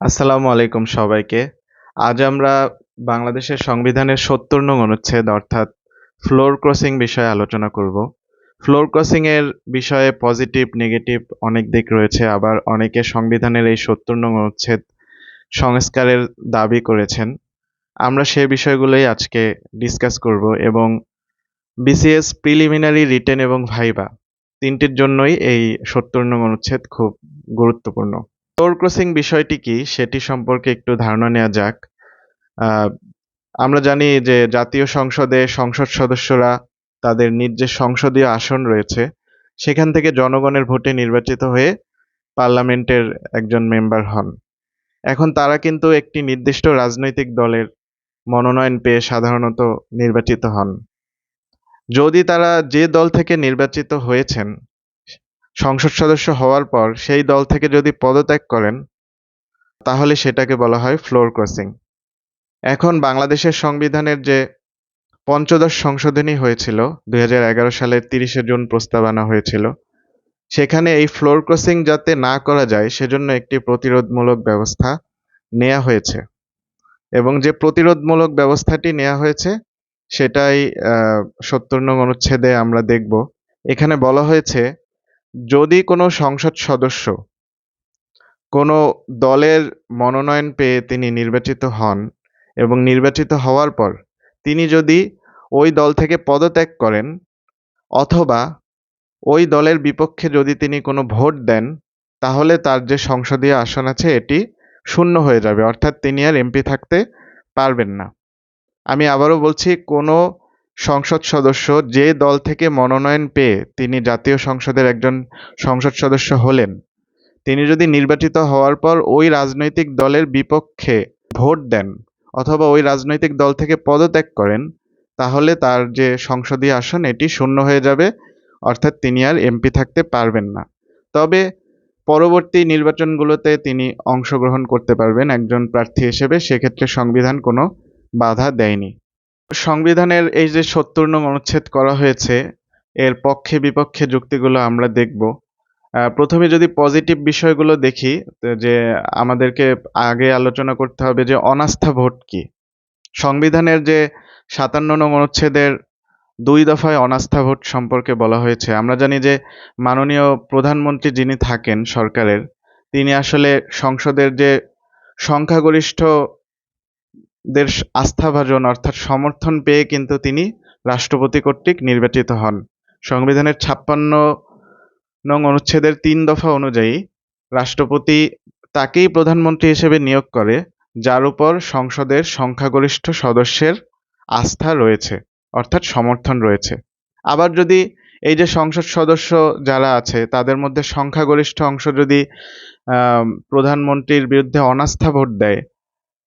আসসালামু আলাইকুম সবাইকে। আজ আমরা বাংলাদেশের সংবিধানের সত্তর নং অনুচ্ছেদ, অর্থাৎ ফ্লোর ক্রসিং বিষয়ে আলোচনা করব। ফ্লোর ক্রসিং এর বিষয়ে পজিটিভ, নেগেটিভ অনেক দিক রয়েছে, আবার অনেকে সংবিধানের এই সত্তর নং অনুচ্ছেদ সংস্কারের দাবি করেছেন। আমরা সে বিষয়গুলোই আজকে ডিসকাস করব এবং বিসিএস প্রিলিমিনারি রিটেন এবং ভাইবা তিনটির জন্যই এই সত্তর নং অনুচ্ছেদ খুব গুরুত্বপূর্ণ। ফ্লোর ক্রসিং বিষয়টি কি সেটি সম্পর্কে একটু ধারণা নেওয়া যাক। আমরা জানি যে জাতীয় সংসদে সংসদ সদস্যরা তাদের নিজ যে সংসদীয় আসন রয়েছে, সেখান থেকে জনগণের ভোটে নির্বাচিত হয়ে পার্লামেন্টের একজন মেম্বার হন। এখন তারা কিন্তু একটি নির্দিষ্ট রাজনৈতিক দলের মনোনয়ন পেয়ে সাধারণত নির্বাচিত হন। যদি তারা যে দল থেকে নির্বাচিত হয়েছেন সংসদ সদস্য হওয়ার পর সেই দল থেকে যদি পদত্যাগ করেন, তাহলে সেটাকে বলা হয় ফ্লোর ক্রসিং। এখন বাংলাদেশের সংবিধানের যে পঞ্চদশ সংশোধনী হয়েছিল, দুই হাজার এগারো সালের তিরিশে জুন প্রস্তাব আনা হয়েছিল, সেখানে এই ফ্লোর ক্রসিং যাতে না করা যায়, সেজন্য একটি প্রতিরোধমূলক ব্যবস্থা নেওয়া হয়েছে। এবং যে প্রতিরোধমূলক ব্যবস্থাটি নেওয়া হয়েছে, সেটাই সত্তর নং অনুচ্ছেদে আমরা দেখব। এখানে বলা হয়েছে যদি কোনো সংসদ সদস্য কোনো দলের মনোনয়ন পেয়ে তিনি নির্বাচিত হন এবং নির্বাচিত হওয়ার পর তিনি যদি ওই দল থেকে পদত্যাগ করেন অথবা ওই দলের বিপক্ষে যদি তিনি কোনো ভোট দেন, তাহলে তার যে সংসদীয় আসন আছে এটি শূন্য হয়ে যাবে। অর্থাৎ তিনি আর এমপি থাকতে পারবেন না। আমি আবারও বলছি, কোনো সংসদ সদস্য যে দল থেকে মনোনয়ন পেয়ে তিনি জাতীয় সংসদের একজন সংসদ সদস্য হলেন। তিনি যদি নির্বাচিত হওয়ার পর ওই রাজনৈতিক দলের বিপক্ষে ভোট দেন অথবা ওই রাজনৈতিক দল থেকে পদত্যাগ করেন, তাহলে তার যে সংসদীয় আসন এটি শূন্য হয়ে যাবে, অর্থাৎ তিনি আর এমপি থাকতে পারবেন না। তবে পরবর্তী নির্বাচনগুলোতে তিনি অংশগ্রহণ করতে পারবেন একজন প্রার্থী হিসেবে, সেক্ষেত্রে সংবিধান কোনো বাধা দেয়নি। সংবিধানের এই যে সত্তর নং অনুচ্ছেদ করা হয়েছে, এর পক্ষে বিপক্ষে যুক্তিগুলো আমরা দেখব। প্রথমে যদি পজিটিভ বিষয়গুলো দেখি যে আমাদেরকে আগে আলোচনা করতে হবে যে অনাস্থা ভোট কি। সংবিধানের যে সাতান্ন নং অনুচ্ছেদের দুই দফায় অনাস্থা ভোট সম্পর্কে বলা হয়েছে। আমরা জানি যে মাননীয় প্রধানমন্ত্রী যিনি থাকেন সরকারের, তিনি আসলে সংসদের যে সংখ্যাগরিষ্ঠ দের আস্থাভাজন অর্থাৎ সমর্থন পেয়ে কিন্তু তিনি রাষ্ট্রপতি কর্তৃক নির্বাচিত হন। সংবিধানের ছাপ্পান্ন নং অনুচ্ছেদের তিন দফা অনুযায়ী রাষ্ট্রপতি তাকেই প্রধানমন্ত্রী হিসেবে নিয়োগ করে, যার উপর সংসদের সংখ্যাগরিষ্ঠ সদস্যের আস্থা রয়েছে, অর্থাৎ সমর্থন রয়েছে। আবার যদি এই যে সংসদ সদস্য যারা আছে, তাদের মধ্যে সংখ্যাগরিষ্ঠ অংশ যদি প্রধানমন্ত্রীর বিরুদ্ধে অনাস্থা ভোট দেয়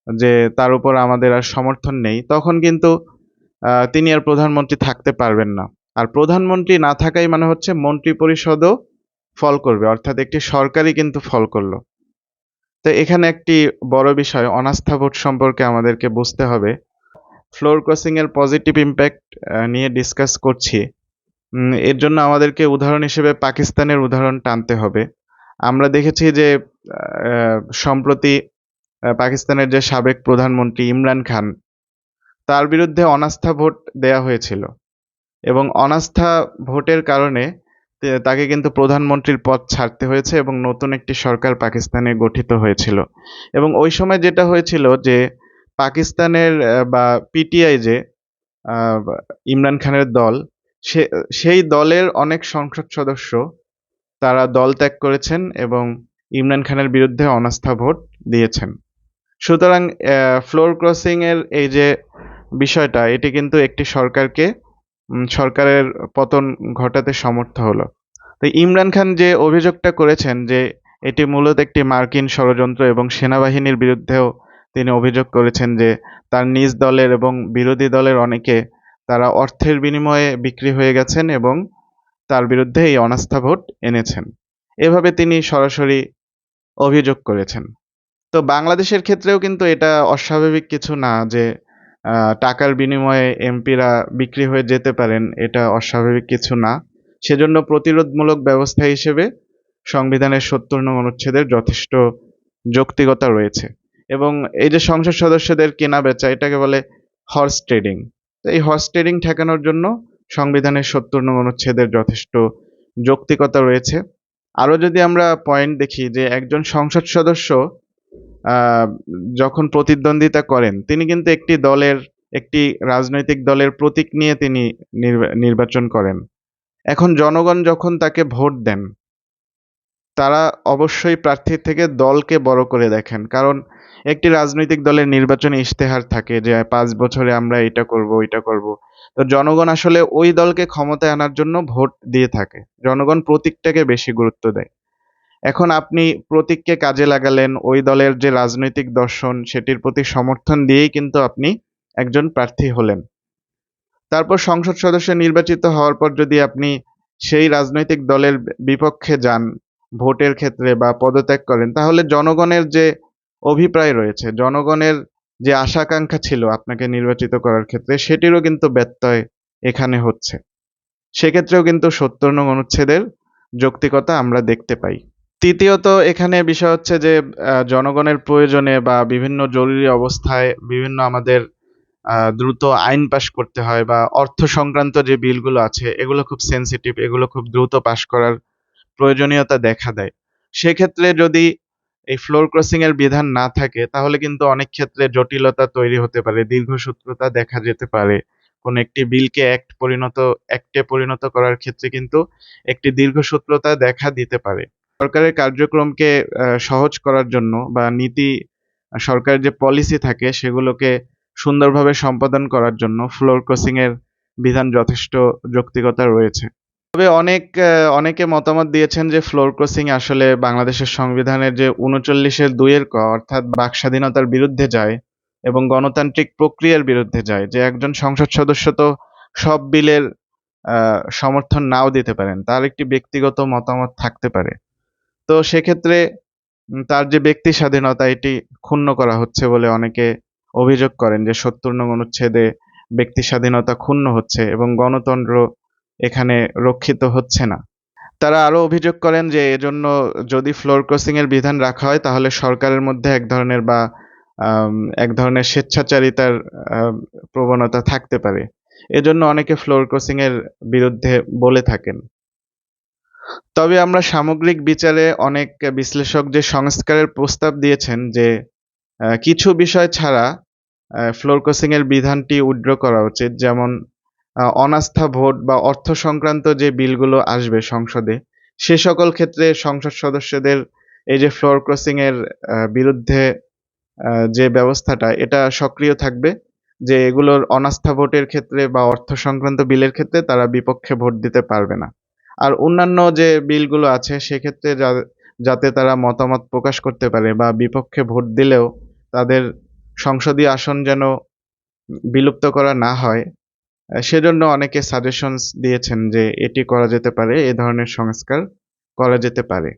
যে তার উপর আমাদের আর সমর্থন নেই, তখন কিন্তু তিনি আর প্রধানমন্ত্রী থাকতে পারবেন না। আর প্রধানমন্ত্রী না থাকাই মানে হচ্ছে মন্ত্রী পরিষদও ফল করবে, অর্থাৎ একটি সরকারই কিন্তু ফল করল। তো এখানে একটি বড় বিষয়, অনাস্থা ভোট সম্পর্কে আমাদেরকে বুঝতে হবে। ফ্লোর ক্রসিং এর পজিটিভ ইম্প্যাক্ট নিয়ে ডিসকাস করছি। এর জন্য আমাদেরকে উদাহরণ হিসেবে পাকিস্তানের উদাহরণ টানতে হবে। আমরা দেখেছি যে সম্প্রতি পাকিস্তানের যে সাবেক প্রধানমন্ত্রী ইমরান খান, তার বিরুদ্ধে অনাস্থা ভোট দেয়া হয়েছিল। এবং অনাস্থা ভোটের কারণে তাকে কিন্তু প্রধানমন্ত্রীর পদ ছাড়তে হয়েছে এবং নতুন একটি সরকার পাকিস্তানে গঠিত হয়েছিল। এবং ওই সময় যেটা হয়েছিল যে, পাকিস্তানের বা পিটিআই যে ইমরান খানের দল, সে, সেই দলের অনেক সংসদ সদস্য তারা দল ত্যাগ করেছেন এবং ইমরান খানের বিরুদ্ধে অনাস্থা ভোট দিয়েছেন। সুতরাং ফ্লোর ক্রসিং এর এই যে বিষয়টা, এটি কিন্তু একটি সরকারকে সরকারের পতন ঘটাতে সমর্থ হলো। তো ইমরান খান যে অভিযোগটা করেছেন যে এটি মূলত একটি মার্কিন ষড়যন্ত্র এবং সেনাবাহিনীর বিরুদ্ধেও তিনি অভিযোগ করেছেন যে তার নিজ দলের এবং বিরোধী দলের অনেকে তারা অর্থের বিনিময়ে বিক্রি হয়ে গেছেন এবং তার বিরুদ্ধে এই অনাস্থা ভোট এনেছেন। এভাবে তিনি সরাসরি অভিযোগ করেছেন। তো বাংলাদেশের ক্ষেত্রেও কিন্তু এটা অস্বাভাবিক কিছু না যে টাকার বিনিময়ে এমপিরা বিক্রি হয়ে যেতে পারেন, এটা অস্বাভাবিক কিছু না। সেজন্য প্রতিরোধমূলক ব্যবস্থা হিসেবে সংবিধানের সত্তর নং অনুচ্ছেদের যথেষ্ট যৌক্তিকতা রয়েছে। এবং এই যে সংসদ সদস্যদের কেনা বেচা, এটাকে বলে হর্স ট্রেডিং তো এই হর্স ট্রেডিং ঠেকানোর জন্য সংবিধানের সত্তর নং অনুচ্ছেদের যথেষ্ট যৌক্তিকতা রয়েছে। আরও যদি আমরা পয়েন্ট দেখি যে, একজন সংসদ সদস্য যখন প্রতিদ্বন্দ্বিতা করেন, তিনি কিন্তু একটি দলের, একটি রাজনৈতিক দলের প্রতীক নিয়ে তিনি নির্বা- নির্বাচন করেন। এখন জনগণ যখন তাকে ভোট দেন, তারা অবশ্যই প্রার্থীর থেকে দলকে বড় করে দেখেন। কারণ একটি রাজনৈতিক দলের নির্বাচনী ইশতেহার থাকে যে, পাঁচ বছরে আমরা এটা করব, ওইটা করব। তো জনগণ আসলে ওই দলকে ক্ষমতায় আনার জন্য ভোট দিয়ে থাকে। জনগণ প্রতীকটাকে বেশি গুরুত্ব দেয়। এখন আপনি প্রতীককে কাজে লাগালেন, ওই দলের যে রাজনৈতিক দর্শন, সেটির প্রতি সমর্থন দিয়েই কিন্তু আপনি একজন প্রার্থী হলেন। তারপর সংসদ সদস্য নির্বাচিত হওয়ার পর যদি আপনি সেই রাজনৈতিক দলের বিপক্ষে যান, ভোটের ক্ষেত্রে বা পদত্যাগ করেন, তাহলে জনগণের যে অভিপ্রায় রয়েছে, জনগণের যে আশাকাঙ্ক্ষা ছিল আপনাকে নির্বাচিত করার ক্ষেত্রে, সেটিরও কিন্তু ব্যত্যয় এখানে হচ্ছে। সেক্ষেত্রেও কিন্তু সত্তর নং অনুচ্ছেদের যৌক্তিকতা আমরা দেখতে পাই। তৃতীয়ত এখানে বিষয় হচ্ছে যে জনগণের প্রয়োজনে বা বিভিন্ন জরুরি অবস্থায় বিভিন্ন আমাদের দ্রুত আইন পাশ করতে হয় বা অর্থ সংক্রান্ত যে বিলগুলো আছে, এগুলো খুব সেন্সিটিভ এগুলো খুব দ্রুত পাশ করার প্রয়োজনীয়তা দেখা দেয়। সেক্ষেত্রে যদি এই ফ্লোর ক্রসিং এর বিধান না থাকে, তাহলে কিন্তু অনেক ক্ষেত্রে জটিলতা তৈরি হতে পারে দীর্ঘসূত্রতা দেখা যেতে পারে। কোন একটি বিলকে অ্যাক্ট পরিণত অ্যাক্টে পরিণত করার ক্ষেত্রে কিন্তু একটি দীর্ঘসূত্রতা দেখা দিতে পারে। সরকারের কার্যক্রমকে সহজ করার জন্য বা নীতি সরকারের যে পলিসি থাকে সেগুলোকে সুন্দরভাবে সম্পাদন করার জন্য ফ্লোর ক্রসিং এর বিধান যথেষ্ট যৌক্তিকতা রয়েছে। তবে অনেক অনেকে মতামত দিয়েছেন যে ফ্লোর ক্রসিং আসলে বাংলাদেশের সংবিধানের যে উনচল্লিশের দুইয়ের ক অর্থাৎ বাক স্বাধীনতার বিরুদ্ধে যায় এবং গণতান্ত্রিক প্রক্রিয়ার বিরুদ্ধে যায়, যে একজন সংসদ সদস্য তো সব বিলের সমর্থন নাও দিতে পারেন, তার একটি ব্যক্তিগত মতামত থাকতে পারে। তো সেক্ষেত্রে তার যে ব্যক্তি স্বাধীনতা, এটি ক্ষুণ্ণ করা হচ্ছে বলে অনেকে অভিযোগ করেন যে সত্তর নং অনুচ্ছেদে ব্যক্তি স্বাধীনতা ক্ষুণ্ণ হচ্ছে এবং গণতন্ত্র এখানে রক্ষিত হচ্ছে না। তারা আরও অভিযোগ করেন যে এজন্য যদি ফ্লোর ক্রসিং এর বিধান রাখা হয়, তাহলে সরকারের মধ্যে এক ধরনের বা এক ধরনের স্বেচ্ছাচারিতার প্রবণতা থাকতে পারে। এজন্য অনেকে ফ্লোর ক্রসিং এর বিরুদ্ধে বলে থাকেন। তবে আমরা সামগ্রিক বিচারে অনেক বিশ্লেষক যে সংস্কারের প্রস্তাব দিয়েছেন যে কিছু বিষয় ছাড়া ফ্লোর এর বিধানটি উইথড্র করা উচিত। যেমন অনাস্থা ভোট বা অর্থ সংক্রান্ত যে বিলগুলো আসবে সংসদে, সে সকল ক্ষেত্রে সংসদ সদস্যদের এই যে ফ্লোর ক্রসিং এর বিরুদ্ধে যে ব্যবস্থাটা, এটা সক্রিয় থাকবে। যে এগুলোর অনাস্থা ভোটের ক্ষেত্রে বা অর্থ সংক্রান্ত বিলের ক্ষেত্রে তারা বিপক্ষে ভোট দিতে পারবে না। আর অন্যান্য যে বিলগুলো আছে, সেক্ষেত্রে যাতে তারা মতামত প্রকাশ করতে পারে বা বিপক্ষে ভোট দিলেও তাদের সংসদীয় আসন যেন বিলুপ্ত করা না হয় সেজন্য অনেকে সাজেশনস দিয়েছেন যে এটি করা যেতে পারে, এ ধরনের সংস্কার করা যেতে পারে।